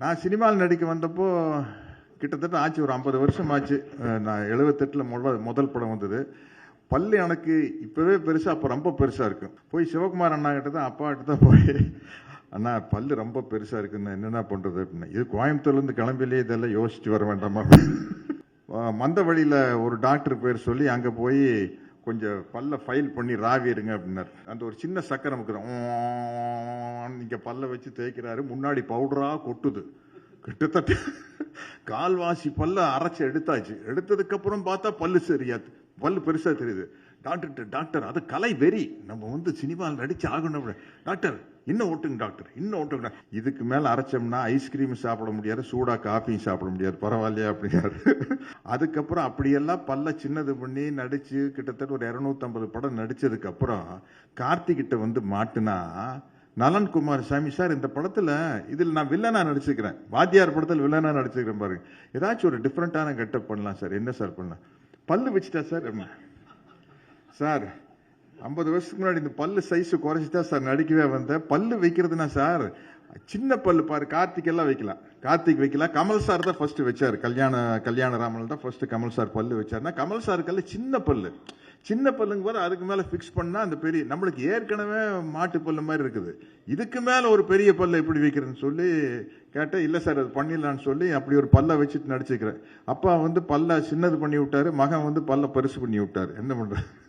நான் சினிமாவில் நடிக்க வந்தப்போ கிட்டத்தட்ட ஆச்சு ஒரு ஐம்பது வருஷம் ஆச்சு நான் எழுபத்தெட்டில் முதல் முதல் படம் வந்தது. பல்லு எனக்கு இப்போவே பெருசாக அப்போ ரொம்ப பெருசாக இருக்கும் போய் சிவகுமார் அண்ணா கிட்ட தான் அப்பா கிட்ட தான் போய் அண்ணா பல்லு ரொம்ப பெருசாக இருக்குன்னு என்னென்ன பண்ணுறது அப்படின்னு. இது கோயம்புத்தூர்லேருந்து கிளம்பிலே இதெல்லாம் யோசிச்சு வர வேண்டாமா? மந்த வழியில் ஒரு டாக்டர் பேர் சொல்லி அங்கே போய் கொஞ்சம் பல்ல ஃபைல் பண்ணி ராவிடுங்க அப்படின்னாரு. அந்த ஒரு சின்ன சக்கரம் இங்கே பல்ல வச்சு தேய்க்கிறாரு. முன்னாடி பவுடரா கொட்டுது. கிட்டத்தட்ட கால்வாசி பல்ல அரைச்சு எடுத்தாச்சு. எடுத்ததுக்கு அப்புறம் பார்த்தா பல்லு சரியா பல்லு பெருசா தெரியுது. டாக்டர் டாக்டர் அது கலை வெறி. நம்ம வந்து சினிமாவில் நடிச்சு ஆகணும். அப்படி. டாக்டர் இன்னும் ஓட்டுங்க டாக்டர் இன்னும் ஓட்டுங்க இதுக்கு மேலே அரைச்சோம்னா ஐஸ்கிரீம் சாப்பிட முடியாது சூடாக காஃபியும் சாப்பிட முடியாது. பரவாயில்லையா அப்படின்னாரு அதுக்கப்புறம் அப்படியெல்லாம் பல்ல சின்னது பண்ணி நடித்து கிட்டத்தட்ட ஒரு இரநூத்தம்பது படம் நடித்ததுக்கப்புறம் கார்த்திகிட்ட வந்து மாட்டுனா நலன் குமார் சாமி சார் இந்த படத்தில் இதில் நான் வில்லனா நடிச்சுக்கிறேன். வாத்தியார் படத்தில் வில்லனா நடிச்சுக்கிறேன் பாருங்க. ஏதாச்சும் ஒரு டிஃப்ரெண்டான கெட்டப் பண்ணலாம் சார். என்ன சார் பண்ணலாம்? பல்லு வச்சுட்டா சார் சார் ஐம்பது வருஷத்துக்கு முன்னாடி இந்த பல்லு சைஸ் தான் சார் நடிக்கவே வந்தேன். பல்லு வைக்கிறதுனா சார் சின்ன பல்லு பாரு கார்த்திக் எல்லாம் வைக்கலாம் கார்த்திக் வைக்கலாம் கமல் சார் தான் ஃபர்ஸ்ட் வச்சார். கல்யாண கல்யாண ராமன் தான் ஃபர்ஸ்ட் கமல் சார் பல்லு வச்சார்னா கமல் சாருக்கெல்லாம் சின்ன பல்லு. சின்ன பல்லுங்க போது அதுக்கு மேலே ஃபிக்ஸ் பண்ணால் அந்த பெரிய நம்மளுக்கு ஏற்கனவே மாட்டு பல்லு மாதிரி இருக்குது. இதுக்கு மேலே ஒரு பெரிய பல்லு எப்படி வைக்கிறதுன்னு சொல்லி கேட்டால் இல்லை சார் அது பண்ணிடலான்னு சொல்லி அப்படி ஒரு பல்ல வச்சுட்டு நடிச்சுக்கிறேன். அப்பா வந்து பல்ல சின்னது பண்ணி விட்டாரு மகன் வந்து பல்ல பெருசு பண்ணி விட்டார். என்ன பண்ணுறது